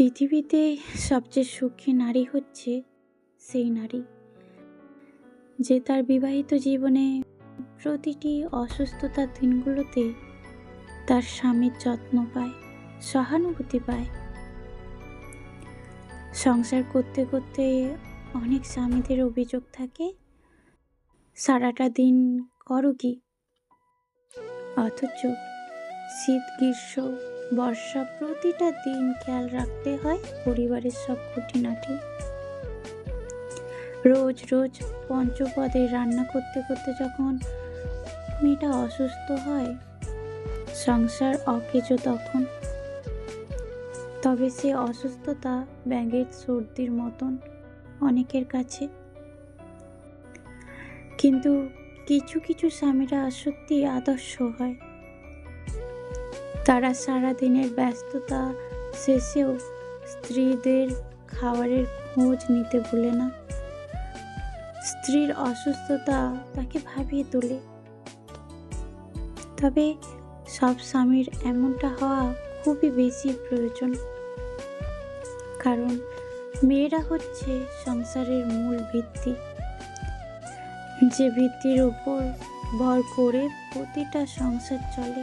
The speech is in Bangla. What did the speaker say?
পৃথিবীতে সবচেয়ে সুখী নারী হচ্ছে সেই নারী, যে তার বিবাহিত জীবনে প্রতিটি অসুস্থতার দিনগুলোতে তার স্বামীর যত্ন পায়, সহানুভূতি পায়। সংসার করতে করতে অনেক স্বামীদের অভিযোগ থাকে, সারাটা দিন করো কি? অথচ শীত, গ্রীষ্ম, বর্ষা প্রতিটা দিন খেয়াল রাখতে পরিবারের সব খুঁটিনাটি। রোজ রোজ পঞ্চপদে রান্না করতে করতে যখন মেয়েটা অসুস্থ হয়, সংসার অকেজো তখন। তবে সে অসুস্থতা ব্যাঙের সর্দির মতন অনেকের কাছে। কিন্তু কিছু কিছু স্বামীরা সত্যি আদর্শ হয়। তারা সারা দিনের ব্যস্ততা শেষেও স্ত্রীদের খাবারের খোঁজ নিতে ভুলে না। স্ত্রীর অসুস্থতা তাকে ভাবিয়ে তোলে। তবে সব স্বামীর এমনটা হওয়া খুবই বেশি প্রয়োজন। কারণ মেয়েরা হচ্ছে সংসারের মূল ভিত্তি। যে ভিত্তির উপর ভর করে প্রতিটা সংসার চলে।